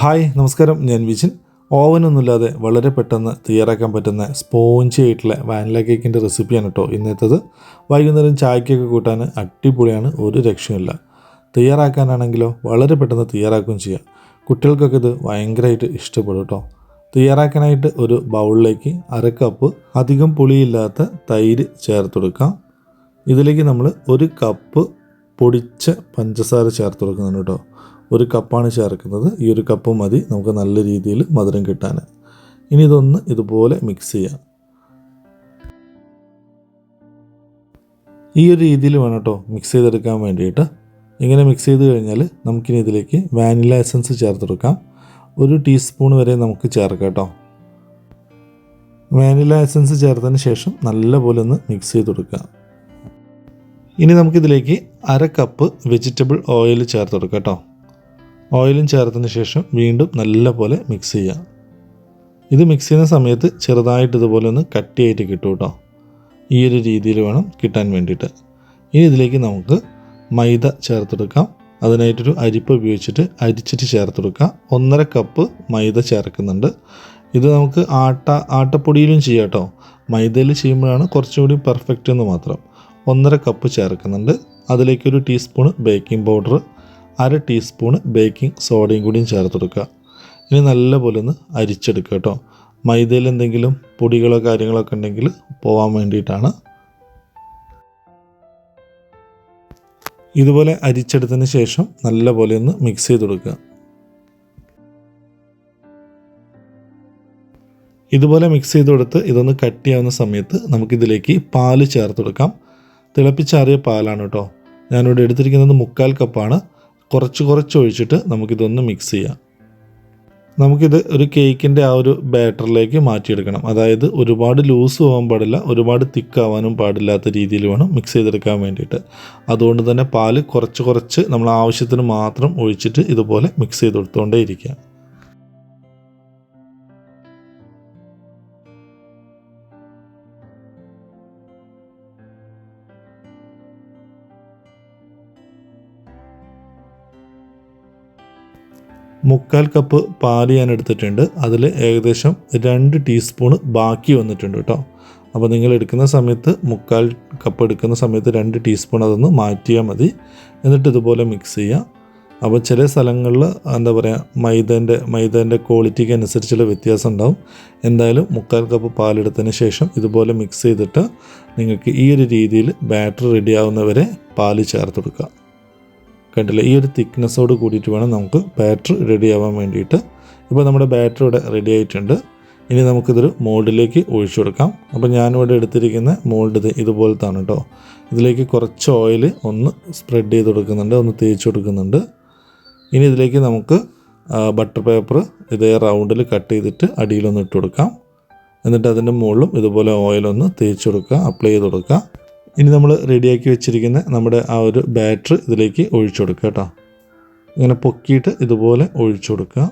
Hi നമസ്കാരം. ഞാൻ Vijin. Oven ഒന്നുമില്ലാതെ വളരെ പെട്ടെന്ന് തയ്യാറാക്കാൻ പറ്റുന്ന സ്പോഞ്ചി ആയിട്ടുള്ള വാനില കേക്കിന്റെ റെസിപ്പിയാണ് കേട്ടോ ഇന്നത്തേത്. വൈകുന്നേരം ചായക്കൊക്കെ കൂട്ടാൻ അടിപൊളിയാണ് ഒരു രക്ഷയുമില്ല. തയ്യാറാക്കാനാണെങ്കിലോ വളരെ പെട്ടെന്ന് തയ്യാറാക്കുകയും ചെയ്യാം. കുട്ടികൾക്കൊക്കെ ഇത് ഭയങ്കരമായിട്ട് ഇഷ്ടപ്പെടും കേട്ടോ. തയ്യാറാക്കാനായിട്ട് ഒരു ബൗളിലേക്ക് അര കപ്പ് അധികം പുളിയില്ലാത്ത തൈര് ചേർത്ത് കൊടുക്കാം. ഇതിലേക്ക് നമ്മൾ ഒരു കപ്പ് പൊടിച്ച പഞ്ചസാര ചേർത്ത് കൊടുക്കുന്നുണ്ട് കേട്ടോ. ഒരു കപ്പാണ് ചേർക്കുന്നത്. ഈ ഒരു കപ്പ് മതി. നമുക്ക് നല്ല രീതിയിൽ മധുരം കിട്ടാൻ. ഇനി ഇതൊന്ന് ഇതുപോലെ മിക്സ് ചെയ്യാം. ഈ ഒരു രീതിയിൽ വേണം കേട്ടോ മിക്സ് ചെയ്തെടുക്കാൻ വേണ്ടിയിട്ട്. ഇങ്ങനെ മിക്സ് ചെയ്ത് കഴിഞ്ഞാൽ നമുക്കിനി ഇതിലേക്ക് വാനില എസൻസ് ചേർത്തെടുക്കാം ഒരു ടീസ്പൂൺ വരെ നമുക്ക് ചേർക്കാം കേട്ടോ. വാനില എസൻസ് ചേർത്തതിന് ശേഷം നല്ലപോലെ ഒന്ന് മിക്സ് ചെയ്ത് കൊടുക്കുക ഇനി നമുക്കിതിലേക്ക് അര കപ്പ് വെജിറ്റബിൾ ഓയിൽ ചേർത്ത് കൊടുക്കാം കേട്ടോ. ഓയിലും ചേർത്തതിന് ശേഷം വീണ്ടും നല്ലപോലെ മിക്സ് ചെയ്യുക. ഇത് മിക്സ് ചെയ്യുന്ന സമയത്ത് ചെറുതായിട്ട് ഇതുപോലെ ഒന്ന് കട്ടിയായിട്ട് കിട്ടും കേട്ടോ. ഈ ഒരു രീതിയിൽ വേണം കിട്ടാൻ വേണ്ടിയിട്ട്. ഇനി ഇതിലേക്ക് നമുക്ക് മൈദ ചേർത്തെടുക്കാം. അതിനായിട്ടൊരു അരിപ്പ് ഉപയോഗിച്ചിട്ട് അരിച്ചിട്ട് ചേർത്തെടുക്കാം ഒന്നര കപ്പ് മൈദ ചേർക്കുന്നുണ്ട്. ഇത് നമുക്ക് ആട്ട ആട്ടപ്പൊടിയിലും ചെയ്യാം കേട്ടോ. മൈദയിൽ ചെയ്യുമ്പോഴാണ് കുറച്ചുകൂടി പെർഫെക്റ്റ് എന്ന് മാത്രം. ഒന്നര കപ്പ് ചേർക്കുന്നുണ്ട്. അതിലേക്കൊരു ടീസ്പൂൺ ബേക്കിംഗ് പൗഡർ അര ടീസ്പൂണ് ബേക്കിംഗ് സോഡയും കൂടിയും ചേർത്ത് കൊടുക്കുക. ഇനി നല്ലപോലെ ഒന്ന് അരിച്ചെടുക്കുക കേട്ടോ. മൈദയിൽ എന്തെങ്കിലും പൊടികളോ കാര്യങ്ങളോ ഒക്കെ ഉണ്ടെങ്കിൽ പോകാൻ വേണ്ടിയിട്ടാണ്. ഇതുപോലെ അരിച്ചെടുത്തതിന് ശേഷം നല്ലപോലെ ഒന്ന് മിക്സ് ചെയ്ത് കൊടുക്കുക. ഇതുപോലെ മിക്സ് ചെയ്ത് കൊടുത്ത് ഇതൊന്ന് കട്ടിയാവുന്ന സമയത്ത് നമുക്കിതിലേക്ക് പാൽ ചേർത്ത് കൊടുക്കാം. തിളപ്പിച്ചാറിയ പാലാണ് കേട്ടോ. ഞാനിവിടെ എടുത്തിരിക്കുന്നത് മുക്കാൽ കപ്പാണ് കുറച്ച് കുറച്ച് ഒഴിച്ചിട്ട് നമുക്കിതൊന്ന് മിക്സ് ചെയ്യാം. നമുക്കിത് ഒരു കേക്കിന്റെ ആ ഒരു ബാറ്ററിലേക്ക് മാറ്റിയെടുക്കണം. അതായത് ഒരുപാട് ലൂസ് പോകാൻ പാടില്ല ഒരുപാട് തിക്കാവാനും പാടില്ലാത്ത രീതിയിൽ വേണം മിക്സ് ചെയ്തെടുക്കാൻ വേണ്ടിയിട്ട്. അതുകൊണ്ട് തന്നെ പാൽ കുറച്ച് കുറച്ച് നമ്മൾ ആവശ്യത്തിന് മാത്രം ഒഴിച്ചിട്ട് ഇതുപോലെ മിക്സ് ചെയ്ത് കൊടുത്തുകൊണ്ടേ ഇരിക്കുക മുക്കാൽ കപ്പ് പാൽ ഞാൻ എടുത്തിട്ടുണ്ട്. അതിൽ ഏകദേശം രണ്ട് ടീസ്പൂണ് ബാക്കി വന്നിട്ടുണ്ട് കേട്ടോ. അപ്പോൾ നിങ്ങൾ എടുക്കുന്ന സമയത്ത് മുക്കാൽ കപ്പ് എടുക്കുന്ന സമയത്ത് രണ്ട് ടീസ്പൂൺ അതൊന്ന് മാറ്റിയാൽ മതി. എന്നിട്ട് ഇതുപോലെ മിക്സ് ചെയ്യുക അപ്പോൾ ചില സ്ഥലങ്ങളിൽ എന്താ പറയുക മൈദേന്റെ മൈദേന്റെ ക്വാളിറ്റിക്ക് അനുസരിച്ചുള്ള വ്യത്യാസം ഉണ്ടാവും. എന്തായാലും മുക്കാൽ കപ്പ് പാലെടുത്തതിന് ശേഷം ഇതുപോലെ മിക്സ് ചെയ്തിട്ട് നിങ്ങൾക്ക് ഈ ഒരു രീതിയിൽ ബാറ്റർ റെഡിയാവുന്നവരെ പാൽ ചേർത്ത് കൊടുക്കുക. കണ്ടില്ല? ഈ ഒരു തിക്നെസ്സോട് കൂടിയിട്ട് വേണം നമുക്ക് ബാറ്റർ റെഡി ആവാൻ വേണ്ടിയിട്ട്. ഇപ്പോൾ നമ്മുടെ ബാറ്റർ ഇവിടെ റെഡി ആയിട്ടുണ്ട്. ഇനി നമുക്കിതൊരു മോൾഡിലേക്ക് ഒഴിച്ചു കൊടുക്കാം. അപ്പോൾ ഞാനിവിടെ എടുത്തിരിക്കുന്ന മോൾഡ് ഇത് ഇതുപോലത്താണ് കേട്ടോ ഇതിലേക്ക് കുറച്ച് ഓയിൽ ഒന്ന് സ്പ്രെഡ് ചെയ്ത് കൊടുക്കുന്നുണ്ട് ഒന്ന് തേച്ച് കൊടുക്കുന്നുണ്ട്. ഇനി ഇതിലേക്ക് നമുക്ക് ബട്ടർ പേപ്പർ ഇതേ റൗണ്ടിൽ കട്ട് ചെയ്തിട്ട് അടിയിലൊന്ന് ഇട്ട് കൊടുക്കാം. എന്നിട്ട് അതിന്റെ മുകളിലും ഇതുപോലെ ഓയിലൊന്ന് തേച്ച് കൊടുക്കുക അപ്ലൈ ചെയ്ത് കൊടുക്കുക. ഇനി നമ്മൾ റെഡിയാക്കി വെച്ചിരിക്കുന്ന നമ്മുടെ ആ ഒരു ബാറ്റർ ഇതിലേക്ക് ഒഴിച്ചു കൊടുക്കുക കേട്ടോ. ഇങ്ങനെ പൊക്കിയിട്ട് ഇതുപോലെ ഒഴിച്ചു കൊടുക്കുക.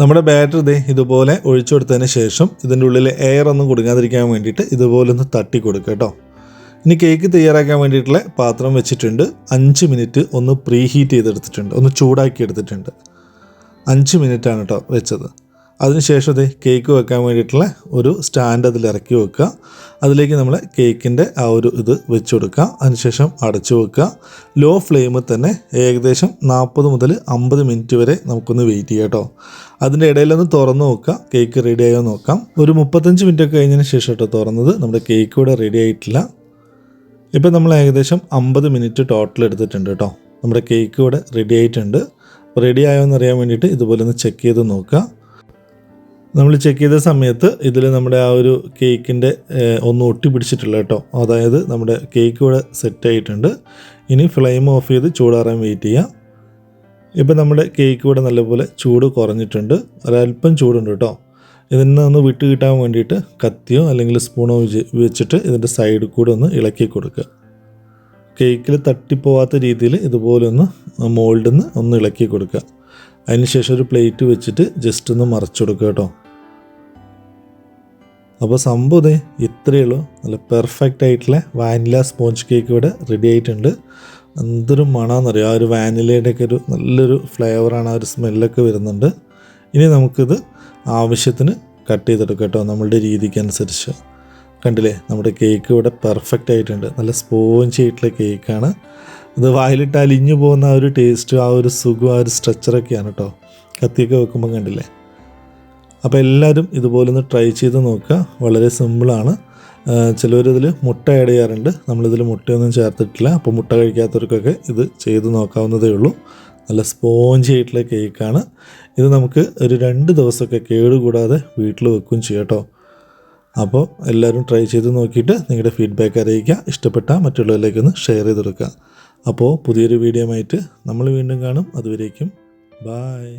നമ്മുടെ ബാറ്ററി ഇതേ ഇതുപോലെ ഒഴിച്ചു കൊടുത്തതിന് ശേഷം ഇതിന്റെ ഉള്ളിൽ എയർ ഒന്നും കൊടുക്കാതിരിക്കാൻ വേണ്ടിയിട്ട് ഇതുപോലെ ഒന്ന് തട്ടി കൊടുക്കുക കേട്ടോ. ഇനി കേക്ക് തയ്യാറാക്കാൻ വേണ്ടിയിട്ടുള്ള പാത്രം വെച്ചിട്ടുണ്ട്. അഞ്ച് മിനിറ്റ് ഒന്ന് പ്രീ ഹീറ്റ് ചെയ്തെടുത്തിട്ടുണ്ട്. ഒന്ന് ചൂടാക്കി എടുത്തിട്ടുണ്ട് അഞ്ച് മിനിറ്റ് ആണ് കേട്ടോ വെച്ചത്. അതിനുശേഷം ഇത് കേക്ക് വെക്കാൻ വേണ്ടിയിട്ടുള്ള ഒരു സ്റ്റാൻഡ് അതിൽ ഇറക്കി വെക്കുക. അതിലേക്ക് നമ്മൾ കേക്കിന്റെ ആ ഒരു ഇത് വെച്ച് കൊടുക്കുക. അതിനുശേഷം അടച്ചു വെക്കുക. ലോ ഫ്ലെയിമിൽ തന്നെ ഏകദേശം നാൽപ്പത് മുതൽ അമ്പത് മിനിറ്റ് വരെ നമുക്കൊന്ന് വെയിറ്റ് ചെയ്യാം കേട്ടോ അതിന്റെ ഇടയിലൊന്ന് തുറന്ന് നോക്കുക. കേക്ക് റെഡി ആയോ നോക്കാം. ഒരു മുപ്പത്തഞ്ച് മിനിറ്റ് ഒക്കെ കഴിഞ്ഞതിന് ശേഷം കേട്ടോ തുറന്നത് നമ്മുടെ കേക്ക് ഇവിടെ റെഡി ആയിട്ടില്ല. ഇപ്പം നമ്മൾ ഏകദേശം അമ്പത് മിനിറ്റ് ടോട്ടൽ എടുത്തിട്ടുണ്ട് കേട്ടോ. നമ്മുടെ കേക്ക് ഇവിടെ റെഡി ആയിട്ടുണ്ട്. റെഡി ആയോ അറിയാൻ വേണ്ടിയിട്ട് ഇതുപോലെ ഒന്ന് ചെക്ക് ചെയ്ത് നോക്കുക. നമ്മൾ ചെക്ക് ചെയ്ത സമയത്ത് ഇതിൽ നമ്മുടെ ആ ഒരു കേക്കിന്റെ ഒന്ന് ഒട്ടി പിടിച്ചിട്ടില്ല കേട്ടോ. അതായത് നമ്മുടെ കേക്ക് ഇവിടെ സെറ്റ് ആയിട്ടുണ്ട്. ഇനി ഫ്ലെയിം ഓഫ് ചെയ്ത് ചൂടാറാൻ വെയിറ്റ് ചെയ്യാം ഇപ്പം നമ്മുടെ കേക്ക് ഇവിടെ നല്ലപോലെ ചൂട് കുറഞ്ഞിട്ടുണ്ട്. ഒരല്പം ചൂടുണ്ട് കേട്ടോ. ഇതിൽ ഒന്ന് വിട്ട് കിട്ടാൻ വേണ്ടിയിട്ട് കത്തിയോ അല്ലെങ്കിൽ സ്പൂണോ വെച്ചിട്ട് ഇതിന്റെ സൈഡിൽ കൂടെ ഒന്ന് ഇളക്കി കൊടുക്കുക. കേക്കിൽ തട്ടിപ്പോവാത്ത രീതിയിൽ ഇതുപോലൊന്ന് മോൾഡിൽ നിന്ന് ഒന്ന് ഇളക്കി കൊടുക്കുക. അതിനുശേഷം ഒരു പ്ലേറ്റ് വെച്ചിട്ട് ജസ്റ്റ് ഒന്ന് മറച്ചു കൊടുക്കുക കേട്ടോ. അപ്പോൾ സംഭവം ഇത്രയേ ഉള്ളൂ. നല്ല പെർഫെക്റ്റ് ആയിട്ടുള്ള വാനില സ്പോഞ്ച് കേക്ക് ഇവിടെ റെഡി ആയിട്ടുണ്ട്. എന്തൊരു മണമെന്നറിയാം ആ ഒരു വാനിലയുടെയൊക്കെ ഒരു നല്ലൊരു ഫ്ലേവറാണ് ആ ഒരു സ്മെല്ലൊക്കെ വരുന്നുണ്ട്. ഇനി നമുക്കിത് ആവശ്യത്തിന് കട്ട് ചെയ്തെടുക്കാം കേട്ടോ നമ്മളുടെ രീതിക്ക് അനുസരിച്ച് കണ്ടില്ലേ? നമ്മുടെ കേക്ക് ഇവിടെ പെർഫെക്റ്റ് ആയിട്ടുണ്ട്. നല്ല സ്പോഞ്ച് ആയിട്ടുള്ള കേക്കാണ് ഇത് വായിലിട്ട് അലിഞ്ഞു പോകുന്ന ആ ഒരു ടേസ്റ്റ് ആ ഒരു സുഖം ആ ഒരു സ്ട്രക്ചറൊക്കെയാണ് കേട്ടോ കത്തിയൊക്കെ വെക്കുമ്പോൾ കണ്ടില്ലേ? അപ്പോൾ എല്ലാവരും ഇതുപോലെ ഒന്ന് ട്രൈ ചെയ്ത് നോക്കുക. വളരെ സിമ്പിളാണ് ചിലവരിതിൽ മുട്ട ആഡ് ചെയ്യാറുണ്ട്. നമ്മളിതിൽ മുട്ടയൊന്നും ചേർത്തിട്ടില്ല. അപ്പോൾ മുട്ട കഴിക്കാത്തവർക്കൊക്കെ ഇത് ചെയ്ത് നോക്കാവുന്നതേ ഉള്ളൂ. നല്ല സ്പോഞ്ച് ആയിട്ടുള്ള കേക്കാണ്. ഇത് നമുക്ക് ഒരു രണ്ട് ദിവസമൊക്കെ കേടുകൂടാതെ വീട്ടിൽ വെക്കും ചെയ്യാം അപ്പോൾ എല്ലാവരും ട്രൈ ചെയ്ത് നോക്കിയിട്ട് നിങ്ങളുടെ ഫീഡ്ബാക്ക് അറിയിക്കുക. ഇഷ്ടപ്പെട്ട മറ്റുള്ളവരിലേക്കൊന്ന് ഷെയർ ചെയ്ത് കൊടുക്കുക അപ്പോൾ പുതിയൊരു വീഡിയോ ആയിട്ട് നമ്മൾ വീണ്ടും കാണും. അതുവരേക്കും ബായ്